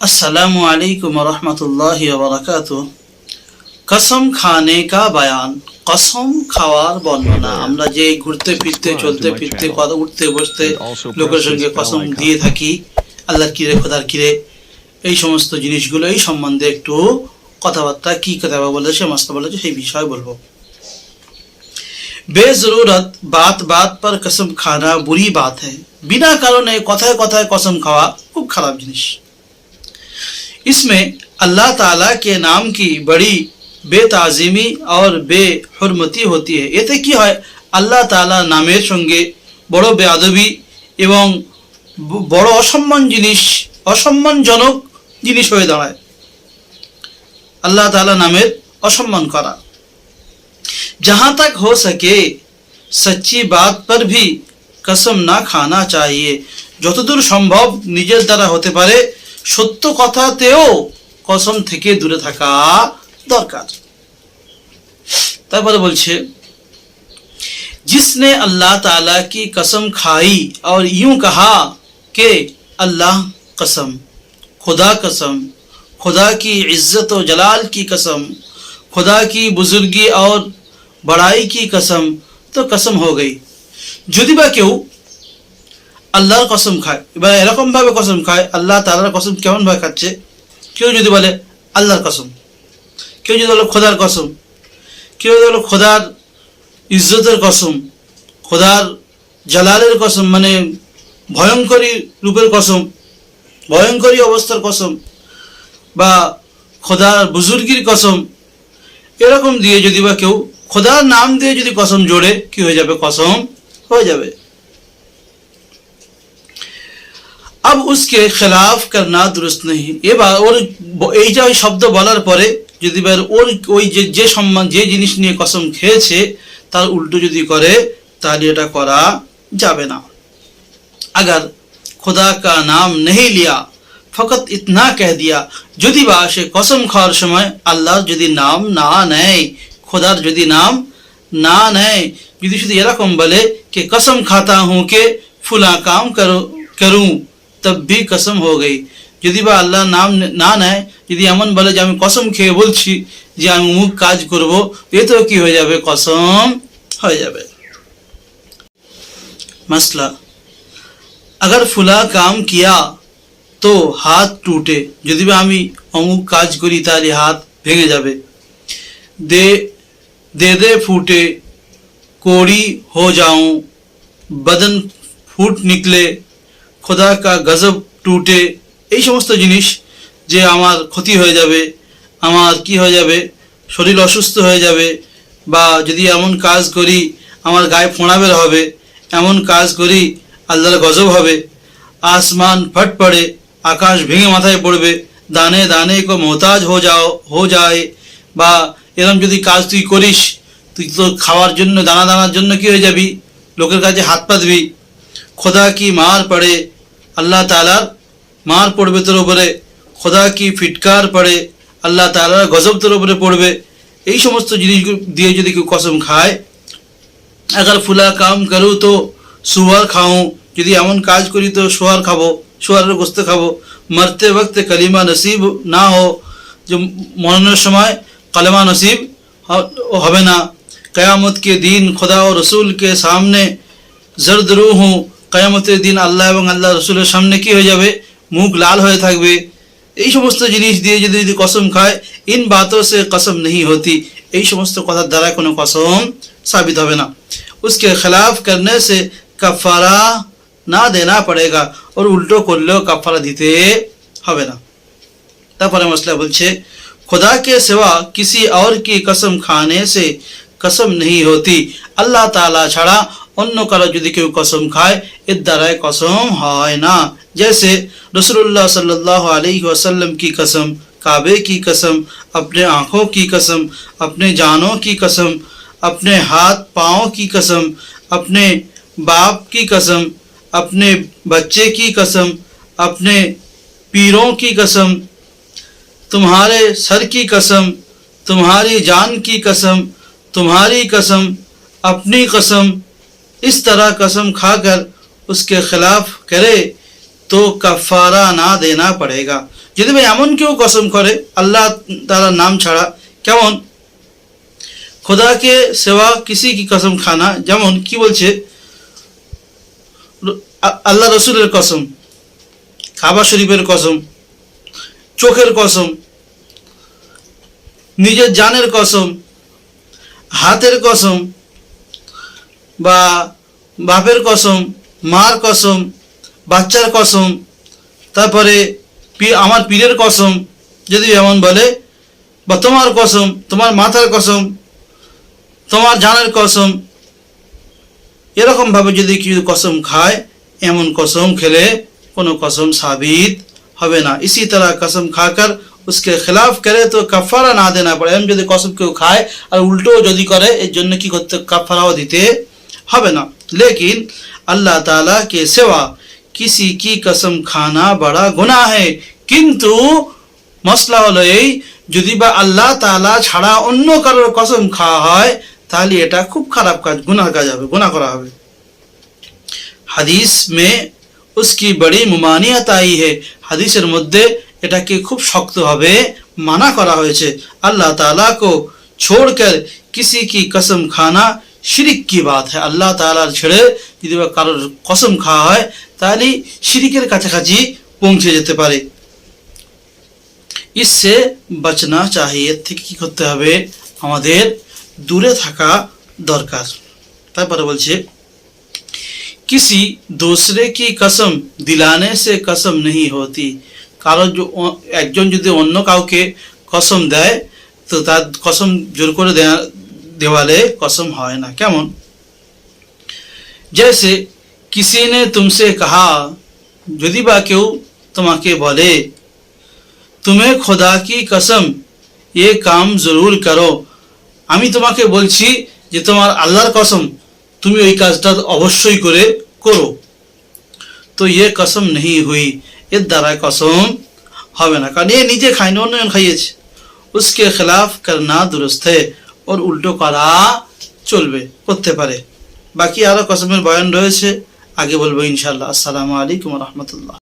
আসসালামু আলাইকুম রহমতুল্লাহ বরকাত কসম খানে কা বায়ান কসম খাওয়ার বর্ণনা। আমরা যে ঘুরতে ফিরতে চলতে ফিরতে কথা উঠতে বসতে লোকের সঙ্গে কসম দিয়ে থাকি আল্লাহর কিরে খোদার কিরে এই সমস্ত জিনিসগুলো এই সম্বন্ধে একটু কথাবার্তা কি কথা বলেছে মস্ত বলেছে সেই বিষয়ে বলব। বেজরুরত বাত বাত পর কসম খানা বুরি বাত है বিনা কারণে কথায় কথায় কসম খাওয়া খুব খারাপ জিনিস। इसमें अल्लाह ताला के नाम की बड़ी বেতাজিমি और বেহরমতি হতি है এতে কি হয় আল্লাহ তাআলা নামের সঙ্গে বড় বেয়াদবি এবং ব- বড় অসম্মান জিনিস অসম্মানজনক জিনিস হয়ে দাঁড়ায় আল্লাহ তাআলা নামের অসম্মান করা जहां तक हो सके सच्ची बात पर भी कसम না খানা চাইয়ে যতদূর সম্ভব নিজের দ্বারা হতে পারে সত্য কথাতেও কসম থেকে দূরে থাকা দরকার তারপরে বলছে जिसने अल्लाह ताला की कसम खाई और यूं कहा कि अल्लाह कसम खुदा कसम खुदा की इज्जत और जलाल की कसम खुदा की बुजुर्गी और बड़ाई की कसम তো কসম হয়ে গই যদি বা কেউ আল্লাহর কসম খায় এবার এরকম ভাবে কসম খায়, আল্লাহ তাআলার কসম কেমন ভাবে খাচ্ছে? কেউ যদি বলে আল্লাহর কসম, কেউ যদি বলে খোদার কসম, কেউ যদি বলে খোদার ইজ্জতের কসম, খোদার জালালের কসম মানে ভয়ঙ্করী রূপের কসম, ভয়ঙ্করী অবস্থার কসম বা খোদার বুজুর্গির কসম, এরকম দিয়ে যদি বা কেউ খোদার নাম দিয়ে যদি কসম জোড়ে, কি হয়ে যাবে? কসম হয়ে যাবে। अब उसके खिलाफ करना दुरुस्त नहीं এবার ওর ব- এইটা ওই শব্দ বলার পরে যদি এবার ওর ওই যে যে সম্মান যে জিনিস নিয়ে কসম খেয়েছে তার উল্টো যদি করে তাহলে এটা করা যাবে না अगर खुदा का नाम नहीं लिया ফকত ইতনা কহ দিয়া যদি বা সে কসম খাওয়ার সময় আল্লাহর যদি নাম না নেয় খোদার যদি নাম না নেয় যদি শুধু এরকম বলে कि कसम खाता हूँ कि फुला काम करो करूँ तब भी कसम हो गई যদি বা আল্লাহ নাম না নেয় যদি এমন বলে যে আমি কসম খেয়ে বলছি যে আমি অমুক কাজ করব এতেও কি হয়ে যাবে কসম হয়ে যাবে মসলা अगर फुला काम किया তো হাত টুটে যদি বা আমি অমুক কাজ করি তাহলে হাত ভেঙে যাবে দে দে দে ফুটে कोड़ी हो जाऊं बदन ফুট নিকলে খোদা কা গজব টুটে, এই সমস্ত জিনিস যে আমার ক্ষতি হয়ে যাবে, আমার কি হয়ে যাবে, শরীর অসুস্থ হয়ে যাবে, বা যদি এমন কাজ করি, আমার গায়ে ফোঁড়া বের হবে, এমন কাজ করি, আল্লাহর গজব হবে, আসমান ফট পড়ে, আকাশ ভেঙে মাথায় পড়বে, দানে দানে কো মোহতাজ হো যাও হো যায়, বা এরকম যদি কাজ তুই করিস, তুই তো খাওয়ার জন্য, দানা দানার জন্য কি হয়ে যাবি? লোকের কাছে হাত পাতবি। খোদা কি মার পড়ে আল্লাহ তালার মার পড়বে তোর উপরে, খোদা কি ফিটকার পড়ে আল্লাহ তালার গজব তোর উপরে পড়বে, এই সমস্ত জিনিস দিয়ে যদি কেউ কসম খায় আগার ফুলা কাম করু তো সুয়ার খাও, যদি এমন কাজ করি তো সোয়ার খাব, সোয়ারের গোস্ত খাব, মরতে বক্তে কালিমা নসিব না হো যে মরণের সময় কালেমা নসিব হবে না। কয়ামতকে দিন খোদা ও রসুলকে সামনে জর্দ রু কয়ামতের দিন আল্লাহ এবং আল্লাহ রসুলের সামনে কি হয়ে যাবে মুখ লাল হয়ে থাকবে এই সমস্ত জিনিস দিয়ে যদি যদি কসম খায় ইন বাতোं से कसम नहीं होती এই সমস্ত কথার দ্বারা কোনো কসম সাবিত হবে না उसके खिलाफ करने से कफारा না দেনা পড়েগা ওর উল্টো করলেও কাফারা দিতে হবে না তারপরে মশলা বলছে खुदा के सिवा किसी और की कसम खाने से कसम नहीं होती আল্লাহ তাআলা ছাড়া অন্য কারো যদি কেউ কসম খায় এর দ্বারাই কসম হয় না जैसे रसूलुल्लाह सल्लल्लाहु अलैहि वसल्लम की कसम काबे की कसम अपने आँखों की कसम अपने जानों की कसम अपने हाथ पाँव की कसम अपने बाप की कसम अपने बच्चे की कसम अपने पीरों की कसम तुम्हारे सर की कसम तुम्हारी जान की कसम तुम्हारी कसम अपनी कसम इस तरह कसम खाकर उसके खिलाफ करे तो कफारा ना देना पड़ेगा যদি বা এমন কেউ কসম করে আল্লাহ তাআলার নাম ছাড়া কেমন খোদাকে সেবা কিসি কি কসম খানা যেমন কি বলছে আ- আল্লাহ রসুলের কসম কাবা শরীফের কসম চোখের কসম নিজের জানের কসম হাতের কসম বা বাপের কসম মার কসম বাচ্চার কসম তারপরে পি- আমার পীরের কসম যদি এমন বলে বা তোমার কসম তোমার মাথার কসম তোমার জানের কসম এরকমভাবে যদি কেউ কসম খায় এমন কসম খেলে কোনো কসম সাবিত হবে না ইসি तरह कसम खाकर उसके खिलाफ करे तो कफारा না দেনা পড়ে এমন যদি কসম কেউ খায় আর উল্টো যদি করে এর জন্য কি করতে কাফারাও দিতে হবে না लेकिन अल्लाह ताला के सिवा किसी की कसम खाना बड़ा गुनाह है কিন্তু মশলা হলো এই যদি বা আল্লাহ তাআলা ছাড়া অন্য কারোর কসম খাওয়া হয় তাহলে এটা খুব খারাপ কাজ গুনাহ কাজ হবে গুনাহ করা হবে হাদিস মে उसकी बड़ी मुमानियत आई है হাদিসের মধ্যে এটাকে খুব শক্তভাবে মানা করা হয়েছে আল্লাহ ताला को छोड़कर किसी की कसम खाना শিরিক কি বাত হয়? আল্লাহ তালার ছেড়ে যদি বা কারোর কসম খাওয়া হয় তাহলে শিরিকের কাছাকাছি পৌঁছে যেতে পারে। ইসে বাঁচনা এর থেকে কী করতে হবে? আমাদের দূরে থাকা দরকার। তারপরে বলছে, কিসি দোসরে কি কসম দিলানে সে কসম নেই হতি? কারণ একজন যদি অন্য কাউকে কসম দেয়, তো তার কসম জোর করে দেওয়ালে কসম হয় না কেমন जैसे किसी ने तुमसे कहा যদি বা কেউ তোমাকে বলে तुम्हें खुदा की कसम ये काम जरूर करो আমি তোমাকে বলছি যে তোমার আল্লাহর কসম তুমি ওই কাজটা অবশ্যই করে করো তো ইয়ে কসম নেই হুই এর দ্বারা কসম হবে না কারণ এ নিজে খায়নি অন্যজন খাইয়েছে উসকে খেলাফ করনা দুরস্ত है ওর উল্টো করা চলবে, করতে পারে। বাকি আরও কসমের বয়ান রয়েছে, আগে বলব ইনশাল্লাহ আসসালামু আলাইকুম রহমতুল্লাহ।